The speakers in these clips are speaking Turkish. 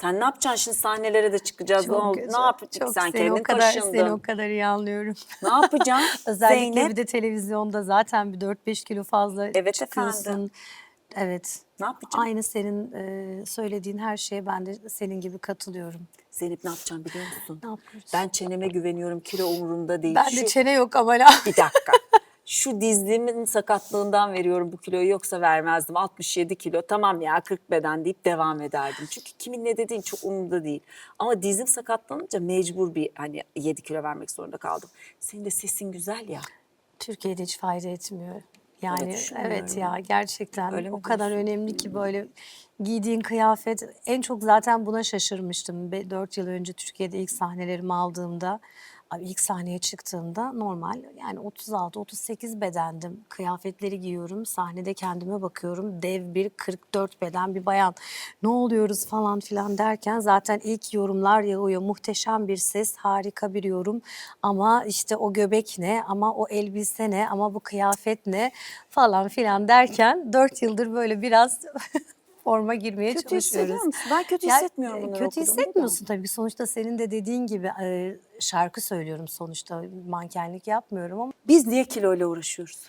Sen ne yapacaksın şimdi sahnelere de çıkacağız. ne, oldu? kötü, ne yapacaksın çok sen seni kendin o kadar, taşındın. Seni o kadar iyi anlıyorum. Ne yapacaksın? Özellikle Zeynep bir de televizyonda zaten bir 4-5 kilo fazla Evet çıkıyorsun. efendim. Evet. ne yapacaksın? Aynı senin e, söylediğin her şeye ben de senin gibi katılıyorum. Zeynep ne yapacaksın biliyor musun? Ne yapıyoruz? Ben çeneme güveniyorum. Kilo umurumda değil. Ben Şu- de çene yok ama la. Bir dakika. Şu dizliğimin sakatlığından veriyorum bu kiloyu yoksa vermezdim. 67 kilo tamam ya 40 beden deyip devam ederdim. Çünkü kimin ne dediğin çok umurumda değil. Ama dizim sakatlanınca mecbur bir hani 7 kilo vermek zorunda kaldım. Senin de sesin güzel ya. Türkiye'de hiç fayda etmiyor. Yani evet ya gerçekten Öyle o kadar diyorsun? önemli ki böyle giydiğin kıyafet en çok zaten buna şaşırmıştım. 4 yıl önce Türkiye'de ilk sahnelerimi aldığımda abi ilk sahneye çıktığımda normal yani 36-38 bedendim. Kıyafetleri giyiyorum. Sahnede kendime bakıyorum. Dev bir 44 beden bir bayan. Ne oluyoruz falan filan derken zaten ilk yorumlar yağıyor. Muhteşem bir ses, harika bir yorum. Ama işte o göbek ne, ama o elbise ne, ama bu kıyafet ne falan filan derken 4 yıldır böyle biraz forma girmeye Kötü çalışıyoruz. hissediyor musun? Ben kötü Ya, hissetmiyorum e, bunları Kötü hissetmiyorsun tabii. Sonuçta senin de dediğin gibi e, şarkı söylüyorum sonuçta. Mankenlik yapmıyorum ama Biz niye kiloyla uğraşıyoruz?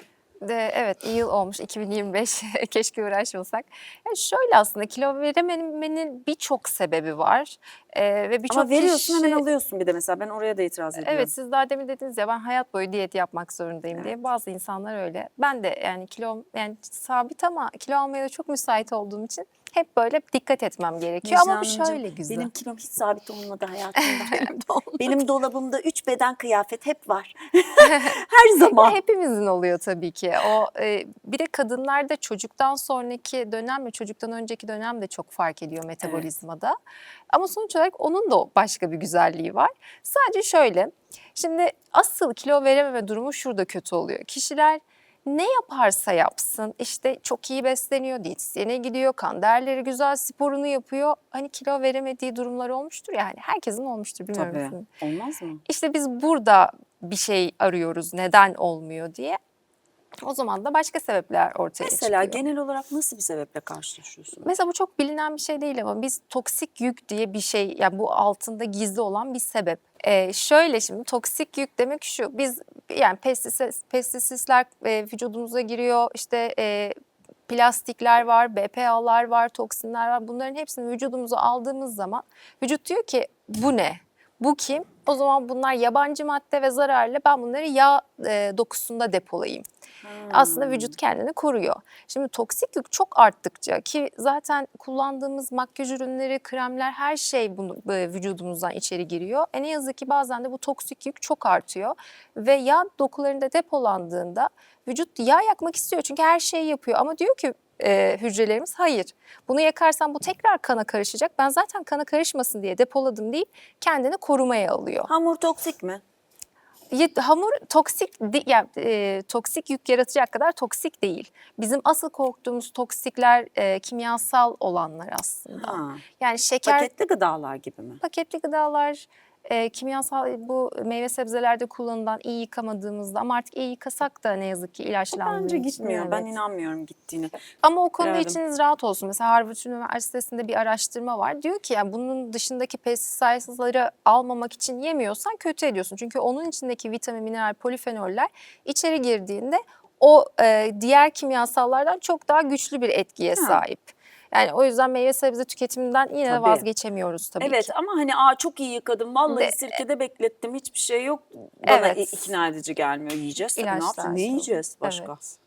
De, evet iyi yıl olmuş 2025 keşke uğraşmasak. Yani şöyle aslında kilo verememenin birçok sebebi var. Ee, ve birçok Ama veriyorsun kişi... hemen alıyorsun bir de mesela ben oraya da itiraz ediyorum. Evet siz daha demin dediniz ya ben hayat boyu diyet yapmak zorundayım diye. Bazı insanlar öyle. Ben de yani kilo yani sabit ama kilo almaya da çok müsait olduğum için hep böyle dikkat etmem gerekiyor. ama bu Necla şöyle güzel. Benim kilom hiç sabit olmadı hayatımda. benim dolabımda üç beden kıyafet hep var. Her zaman. Hepimizin oluyor tabii ki. O e, bir de kadınlarda çocuktan sonraki dönem ve çocuktan önceki dönem de çok fark ediyor metabolizmada. Ama sonuç olarak onun da başka bir güzelliği var. Sadece şöyle. Şimdi asıl kilo verememe durumu şurada kötü oluyor. Kişiler ne yaparsa yapsın işte çok iyi besleniyor, diyetisyene gidiyor, kan değerleri güzel, sporunu yapıyor. Hani kilo veremediği durumlar olmuştur yani herkesin olmuştur bilmiyorum. Tabii. Olmaz mı? İşte biz burada bir şey arıyoruz neden olmuyor diye. O zaman da başka sebepler ortaya Mesela çıkıyor. genel olarak nasıl bir sebeple karşılaşıyorsun? Mesela bu çok bilinen bir şey değil ama biz toksik yük diye bir şey yani bu altında gizli olan bir sebep. Ee, şöyle şimdi toksik yük demek şu biz yani pestisit, pestisitler e, vücudumuza giriyor işte e, plastikler var, BPA'lar var, toksinler var. Bunların hepsini vücudumuza aldığımız zaman vücut diyor ki bu ne? Bu kim? O zaman bunlar yabancı madde ve zararlı. Ben bunları yağ e, dokusunda depolayayım. Aslında vücut kendini koruyor. Şimdi toksik yük çok arttıkça ki zaten kullandığımız makyaj ürünleri, kremler her şey bunu böyle vücudumuzdan içeri giriyor. E ne yazık ki bazen de bu toksik yük çok artıyor ve yağ dokularında depolandığında vücut yağ yakmak istiyor çünkü her şeyi yapıyor ama diyor ki e, hücrelerimiz hayır. Bunu yakarsam bu tekrar kana karışacak. Ben zaten kana karışmasın diye depoladım deyip kendini korumaya alıyor. Hamur toksik mi? Hamur toksik yani, e, toksik yük yaratacak kadar toksik değil. Bizim asıl korktuğumuz toksikler e, kimyasal olanlar aslında. Ha. Yani şeker Paketli gıdalar gibi mi? paketli gıdalar, e, kimyasal bu meyve sebzelerde kullanılan iyi yıkamadığımızda ama artık iyi yıkasak da ne yazık ki ilaçlandığımız Bence için, gitmiyor. Ben evet. inanmıyorum gittiğine. Ama o konuda Bilemedim. içiniz rahat olsun. Mesela Harvard Üniversitesi'nde bir araştırma var. Diyor ki yani bunun dışındaki pestisaytları almamak için yemiyorsan kötü ediyorsun. Çünkü onun içindeki vitamin, mineral, polifenoller içeri girdiğinde o e, diğer kimyasallardan çok daha güçlü bir etkiye Ha. sahip. Yani o yüzden meyve sebze tüketiminden yine Tabii. vazgeçemiyoruz tabii evet ki. ama hani aa çok iyi yıkadım. Vallahi De- sirkede beklettim. Hiçbir şey yok. Bana Evet. ikna edici gelmiyor. Yiyeceğiz tabii. Ne İlaçlar yapacağız? Ne yiyeceğiz başka? Evet.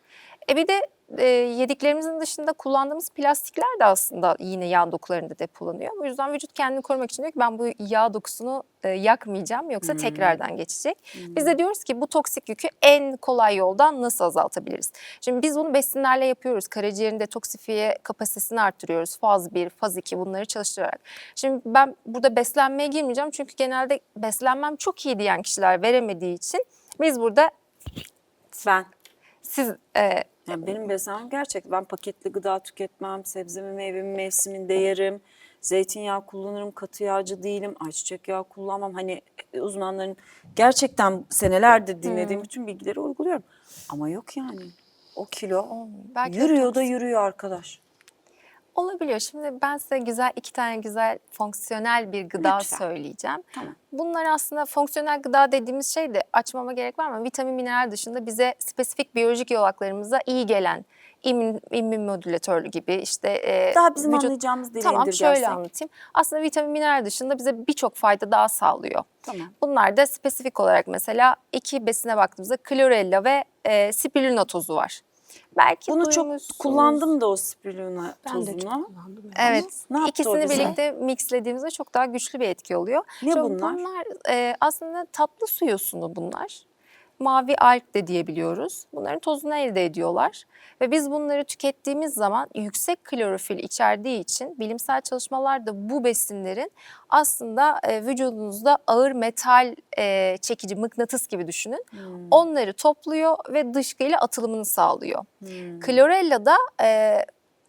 E bir de e, yediklerimizin dışında kullandığımız plastikler de aslında yine yağ dokularında depolanıyor. O yüzden vücut kendini korumak için diyor ki ben bu yağ dokusunu e, yakmayacağım yoksa Hmm. tekrardan geçecek. Biz de diyoruz ki bu toksik yükü en kolay yoldan nasıl azaltabiliriz? Şimdi biz bunu besinlerle yapıyoruz. Karaciğerin detoksifiye kapasitesini arttırıyoruz. Faz 1, faz 2 bunları çalıştırarak. Şimdi ben burada beslenmeye girmeyeceğim çünkü genelde beslenmem çok iyi diyen kişiler veremediği için biz burada Ben siz e, Yani benim beslenmem gerçek. Ben paketli gıda tüketmem, sebzemi meyvemi mevsiminde yerim. Zeytinyağı kullanırım, katı yağcı değilim. Ayçiçek yağı kullanmam. Hani e, uzmanların gerçekten senelerdir dinlediğim bütün bilgileri uyguluyorum. Ama yok yani. O kilo belki yürüyor da yürüyor arkadaş. Olabiliyor. Şimdi ben size güzel iki tane güzel fonksiyonel bir gıda Lütfen. söyleyeceğim. Tamam. Bunlar aslında fonksiyonel gıda dediğimiz şey de açmama gerek var mı? Vitamin, mineral dışında bize spesifik biyolojik yolaklarımıza iyi gelen immün, immün modülatörlü gibi işte e, Daha bizim vücut- anlayacağımız dile Tamam şöyle anlatayım. Aslında vitamin, mineral dışında bize birçok fayda daha sağlıyor. Tamam. Bunlar da spesifik olarak mesela iki besine baktığımızda klorella ve e, spirulina tozu var. Belki Bunu çok duymuşsunuz. kullandım da o spirulina Ben de çok tozunu. kullandım. Evet. Ne yaptı o İkisini bize? birlikte mixlediğimizde çok daha güçlü bir etki oluyor. Ne Çünkü bunlar? Bunlar e, aslında tatlı su yosunu bunlar. Mavi alg de diyebiliyoruz. Bunların tozunu elde ediyorlar. Ve biz bunları tükettiğimiz zaman yüksek klorofil içerdiği için bilimsel çalışmalarda bu besinlerin aslında e, vücudunuzda ağır metal e, çekici mıknatıs gibi düşünün. Hmm. Onları topluyor ve dışkıyla atılımını sağlıyor. Hmm. Chlorella da e,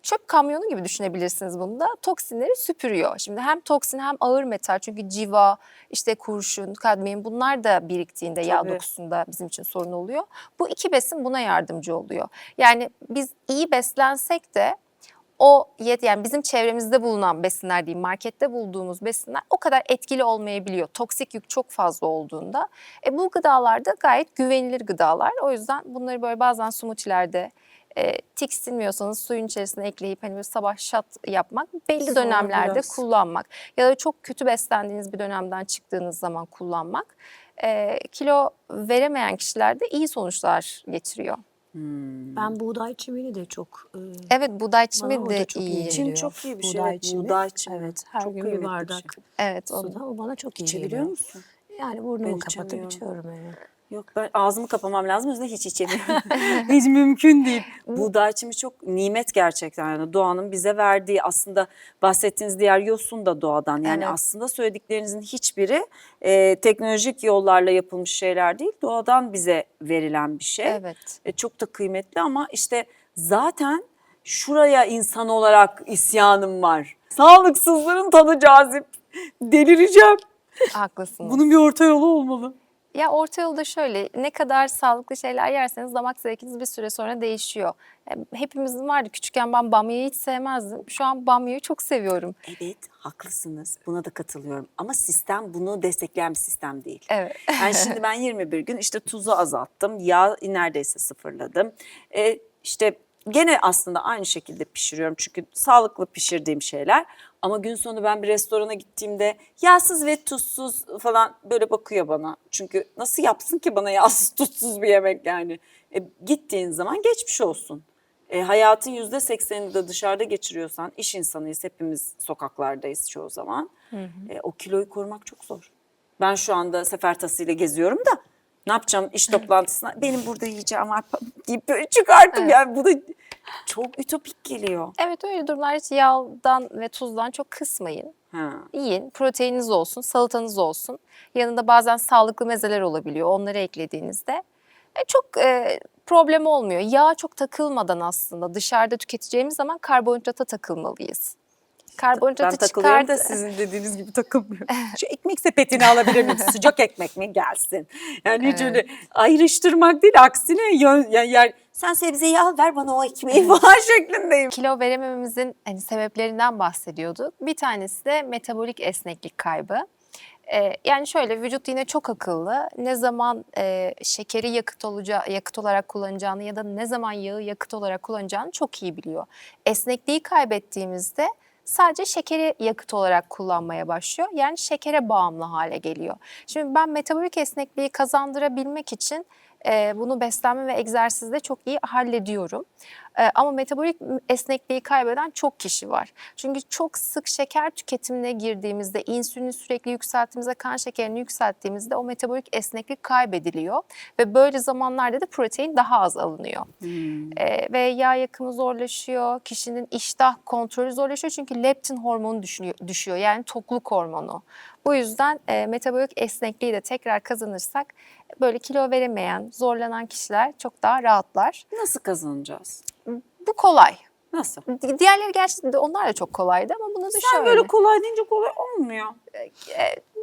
çöp kamyonu gibi düşünebilirsiniz bunu da. Toksinleri süpürüyor. Şimdi hem toksin hem ağır metal çünkü civa, işte kurşun, kadmiyum bunlar da biriktiğinde yağ Tabii. dokusunda bizim için sorun oluyor. Bu iki besin buna yardımcı oluyor. Yani biz iyi beslensek de o yet yani bizim çevremizde bulunan besinler değil markette bulduğumuz besinler o kadar etkili olmayabiliyor. Toksik yük çok fazla olduğunda. E, bu gıdalar da gayet güvenilir gıdalar. O yüzden bunları böyle bazen smoothie'lerde e, tiksinmiyorsanız suyun içerisine ekleyip hani böyle sabah shot yapmak belli Sonra dönemlerde biraz. kullanmak ya da çok kötü beslendiğiniz bir dönemden çıktığınız zaman kullanmak e, kilo veremeyen kişilerde iyi sonuçlar getiriyor. Hmm. Ben buğday çimini de çok e, Evet buğday çimi de çok iyi geliyor. Çim çok iyi bir şey. Buğday evet, çimi. Buğday çimi. Evet, her Çok gün bir bir bardak şey. Evet o suda o bana çok iyi İçebiliyor geliyor. musun? Yani burnumu kapatıp içiyorum evet. Yok ben ağzımı kapamam lazım o yüzden hiç içemiyorum. hiç mümkün değil. Buğday çimi çok nimet gerçekten yani doğanın bize verdiği aslında bahsettiğiniz diğer yosun da doğadan. Yani Evet. aslında söylediklerinizin hiçbiri e, teknolojik yollarla yapılmış şeyler değil doğadan bize verilen bir şey. Evet. E, çok da kıymetli ama işte zaten şuraya insan olarak isyanım var. Sağlıksızların tadı cazip. Delireceğim. Haklısınız. Bunun bir orta yolu olmalı. Ya orta yolda şöyle ne kadar sağlıklı şeyler yerseniz damak zevkiniz bir süre sonra değişiyor. E, Hepimizin vardı küçükken ben bamyayı hiç sevmezdim. Şu an bamyayı çok seviyorum. Evet haklısınız buna da katılıyorum ama sistem bunu destekleyen bir sistem değil. Evet. Yani şimdi ben 21 gün işte tuzu azalttım, yağ neredeyse sıfırladım. Ee, işte gene aslında aynı şekilde pişiriyorum çünkü sağlıklı pişirdiğim şeyler. Ama gün sonu ben bir restorana gittiğimde yağsız ve tuzsuz falan böyle bakıyor bana. Çünkü nasıl yapsın ki bana yağsız tuzsuz bir yemek yani. E, gittiğin zaman geçmiş olsun. E, hayatın yüzde seksenini de dışarıda geçiriyorsan iş insanıyız hepimiz sokaklardayız çoğu zaman. E, o kiloyu korumak çok zor. Ben şu anda sefer tasıyla geziyorum da ne yapacağım iş toplantısına benim burada yiyeceğim var deyip böyle çıkarttım yani bu da çok ütopik geliyor. Evet öyle durumlar hiç yağdan ve tuzdan çok kısmayın. Ha. Yiyin, proteininiz olsun, salatanız olsun. Yanında bazen sağlıklı mezeler olabiliyor. Onları eklediğinizde e, çok e, problem olmuyor. Yağ çok takılmadan aslında dışarıda tüketeceğimiz zaman karbonhidrata takılmalıyız. Karbonhidratı Ben takılıyorum da sizin dediğiniz gibi takılmıyorum. Şu ekmek sepetini alabilir miyim? Sıcak ekmek mi gelsin? Yani hiç öyle ayrıştırmak değil aksine yön, yani yer, sen sebzeyi al ver bana o ekmeği falan şeklindeyim. Kilo veremememizin hani sebeplerinden bahsediyorduk. Bir tanesi de metabolik esneklik kaybı. Ee, yani şöyle vücut yine çok akıllı. Ne zaman e, şekeri yakıt olacağı, yakıt olarak kullanacağını ya da ne zaman yağı yakıt olarak kullanacağını çok iyi biliyor. Esnekliği kaybettiğimizde sadece şekeri yakıt olarak kullanmaya başlıyor. Yani şekere bağımlı hale geliyor. Şimdi ben metabolik esnekliği kazandırabilmek için e, bunu beslenme ve egzersizde çok iyi hallediyorum. E, ama metabolik esnekliği kaybeden çok kişi var. Çünkü çok sık şeker tüketimine girdiğimizde, insülini sürekli yükselttiğimizde, kan şekerini yükselttiğimizde o metabolik esneklik kaybediliyor. Ve böyle zamanlarda da protein daha az alınıyor. E, ve yağ yakımı zorlaşıyor, kişinin iştah kontrolü zorlaşıyor. Çünkü leptin hormonu düşüyor yani tokluk hormonu. Bu yüzden e, metabolik esnekliği de tekrar kazanırsak böyle kilo veremeyen, zorlanan kişiler çok daha rahatlar. Nasıl kazanacağız? Bu kolay. Nasıl? Di- Diğerleri gerçekten onlar da çok kolaydı ama bunu da Sen şöyle. böyle kolay deyince kolay olmuyor.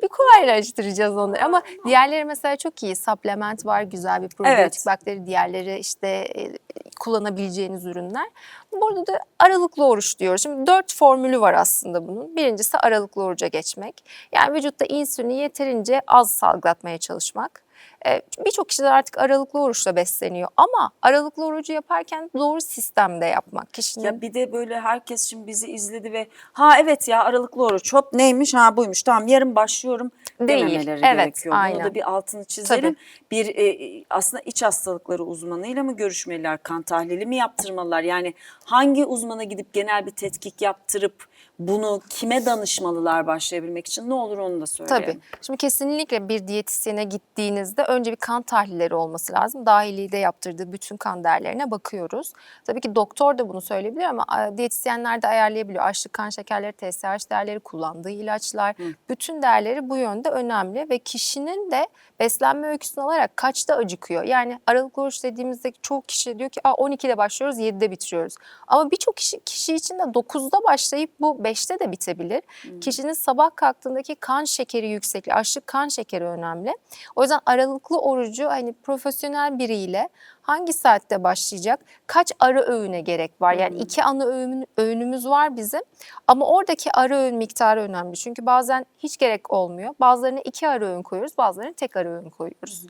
bir kolaylaştıracağız onları ama diğerleri mesela çok iyi. Supplement var, güzel bir probiyotik Evet. bakteri. Diğerleri işte e, kullanabileceğiniz ürünler. Burada da aralıklı oruç diyoruz. Şimdi dört formülü var aslında bunun. Birincisi aralıklı oruca geçmek. Yani vücutta insülini yeterince az salgılatmaya çalışmak. E, Birçok kişiler artık aralıklı oruçla besleniyor ama aralıklı orucu yaparken doğru sistemde yapmak. Kişinin Ya bir de böyle herkes şimdi bizi izledi ve ha evet ya aralıklı oruç hop neymiş ha buymuş tamam yarın başlıyorum Değil, dememeleri evet, gerekiyor. Bunu aynen. da bir altını çizelim. Bir e, aslında iç hastalıkları uzmanıyla mı görüşmeliler, kan tahlili mi yaptırmalılar? Yani hangi uzmana gidip genel bir tetkik yaptırıp bunu kime danışmalılar başlayabilmek için ne olur onu da söyleyelim. Tabii. Şimdi kesinlikle bir diyetisyene gittiğinizde önce bir kan tahlilleri olması lazım. Dahiliğde yaptırdığı bütün kan değerlerine bakıyoruz. Tabii ki doktor da bunu söyleyebilir ama diyetisyenler de ayarlayabiliyor. Açlık kan şekerleri, TSH değerleri, kullandığı ilaçlar, bütün değerleri bu yönde önemli ve kişinin de beslenme öyküsünü alarak kaçta acıkıyor? Yani aralıklı oruç dediğimizde çoğu kişi diyor ki Aa, 12'de başlıyoruz 7'de bitiriyoruz. Ama birçok kişi, kişi için de 9'da başlayıp bu 5'te de bitebilir. Kişinin sabah kalktığındaki kan şekeri yüksekliği, açlık kan şekeri önemli. O yüzden aralıklı orucu hani profesyonel biriyle hangi saatte başlayacak, kaç ara öğüne gerek var? Yani iki ana öğün, öğünümüz var bizim ama oradaki ara öğün miktarı önemli. Çünkü bazen hiç gerek olmuyor. Bazılarına iki ara öğün koyuyoruz, bazılarına tek ara öğün koyuyoruz.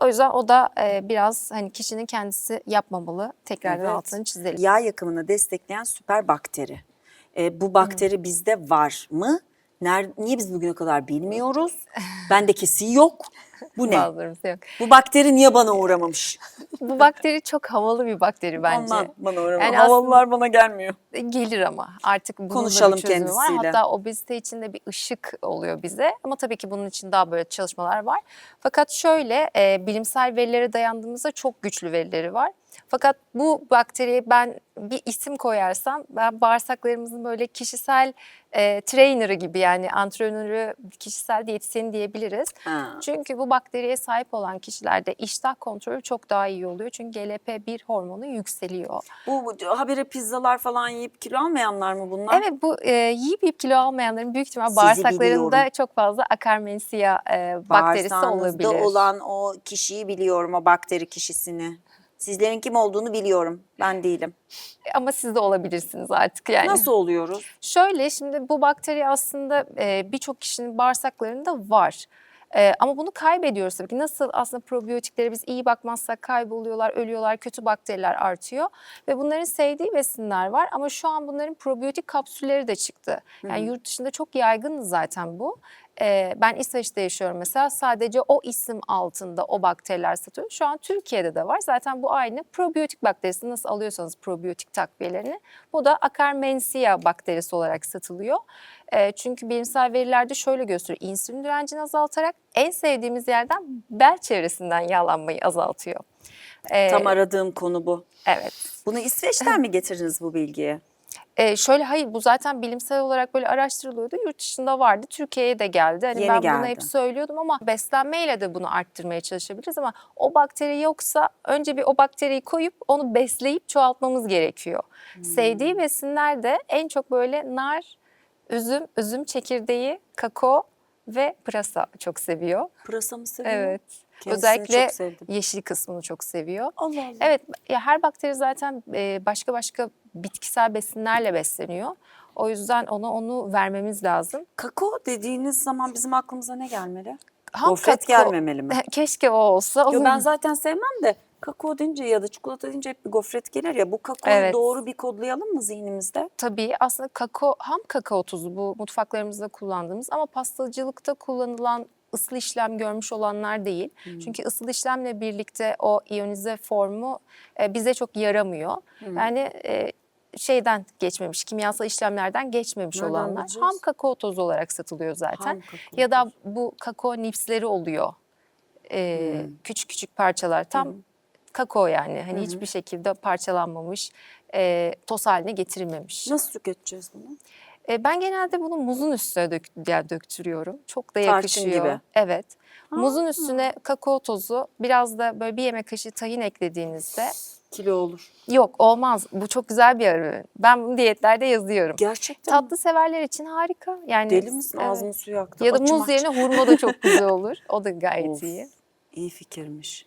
O yüzden o da e, biraz hani kişinin kendisi yapmamalı. Tekrardan Evet. altını çizelim. Yağ yakımını destekleyen süper bakteri. E, bu bakteri bizde var mı? Ner, niye biz bugüne kadar bilmiyoruz? Bendekisi yok. Bu ne? Yok. Bu bakteri niye bana uğramamış? Bu bakteri çok havalı bir bakteri bence. Ondan bana uğramamış. Yani Havalılar bana gelmiyor. Gelir ama artık bunun Konuşalım bir çözümü var. kendisiyle. Hatta obezite için de bir ışık oluyor bize. Ama tabii ki bunun için daha böyle çalışmalar var. Fakat şöyle e, bilimsel verilere dayandığımızda çok güçlü verileri var. Fakat bu bakteriye ben bir isim koyarsam ben bağırsaklarımızın böyle kişisel e, trainer'ı gibi yani antrenörü, kişisel diyetisyeni diyebiliriz. Ha. Çünkü bu bakteriye sahip olan kişilerde iştah kontrolü çok daha iyi oluyor. Çünkü GLP-1 hormonu yükseliyor. Bu, bu habire pizzalar falan yiyip kilo almayanlar mı bunlar? Evet bu e, yiyip yiyip kilo almayanların büyük ihtimal Sizi bağırsaklarında biliyorum. çok fazla akarmensiya e, bakterisi Bağırsağınızda olabilir. olan o kişiyi biliyorum, o bakteri kişisini. Sizlerin kim olduğunu biliyorum. Ben değilim. Ama siz de olabilirsiniz artık yani. Nasıl oluyoruz? Şöyle şimdi bu bakteri aslında e, birçok kişinin bağırsaklarında var. E, ama bunu kaybediyoruz tabii ki. Nasıl aslında probiyotiklere biz iyi bakmazsak kayboluyorlar, ölüyorlar, kötü bakteriler artıyor. Ve bunların sevdiği besinler var ama şu an bunların probiyotik kapsülleri de çıktı. Yani yurt dışında çok yaygın zaten bu. E, ben İsveç'te yaşıyorum mesela sadece o isim altında o bakteriler satıyor. Şu an Türkiye'de de var. Zaten bu aynı probiyotik bakterisi nasıl alıyorsanız probiyotik takviyelerini bu da Akkermansia bakterisi olarak satılıyor. E, çünkü bilimsel verilerde şöyle gösteriyor. İnsülin direncini azaltarak en sevdiğimiz yerden bel çevresinden yağlanmayı azaltıyor. E, Tam aradığım konu bu. Evet. Bunu İsveç'ten mi getirdiniz bu bilgiyi? E, şöyle hayır bu zaten bilimsel olarak böyle araştırılıyordu. Yurt dışında vardı. Türkiye'ye de geldi. Hani Yeni ben bunu geldi. hep söylüyordum ama beslenmeyle de bunu arttırmaya çalışabiliriz ama o bakteri yoksa önce bir o bakteriyi koyup onu besleyip çoğaltmamız gerekiyor. Hmm. Sevdiği besinler de en çok böyle nar, üzüm, üzüm çekirdeği, kakao ve pırasa çok seviyor. Pırasa mı seviyor? Evet. Kendisini Özellikle yeşil kısmını çok seviyor. Allah Allah. Evet, ya her bakteri zaten e, başka başka bitkisel besinlerle besleniyor. O yüzden ona onu vermemiz lazım. Kakao dediğiniz zaman bizim aklımıza ne gelmeli? Ham Gofret kakao- gelmemeli mi? Keşke o olsa. Yo, ben zaten sevmem de kakao deyince ya da çikolata deyince hep bir gofret gelir ya. Bu kakaoyu Evet. doğru bir kodlayalım mı zihnimizde? Tabii aslında kakao, ham kakao tozu bu mutfaklarımızda kullandığımız ama pastacılıkta kullanılan ısıl işlem görmüş olanlar değil. Çünkü ısıl işlemle birlikte o iyonize formu e, bize çok yaramıyor. Yani e, şeyden geçmemiş, kimyasal işlemlerden geçmemiş Nereden olanlar bulacağız? ham kakao tozu olarak satılıyor zaten. Ya da bu kakao nipsleri oluyor. E, Küçük küçük parçalar tam kakao yani hani hiçbir şekilde parçalanmamış, e, toz haline getirilmemiş. Nasıl tüketeceğiz bunu? E, ben genelde bunu muzun üstüne dök, yani döktürüyorum. Çok da Tarçın yakışıyor. gibi. Evet. Muzun üstüne kakao tozu, biraz da böyle bir yemek kaşığı tahin eklediğinizde kilo olur. Yok olmaz. Bu çok güzel bir öğün. Ben bunu diyetlerde yazıyorum. Gerçekten? Tatlı severler için harika. Yani Deli misin? evet. Ağzının suyu aktı. Ya da Açım muz aç. yerine hurma da çok güzel olur. O da gayet Of, iyi. İyi fikirmiş.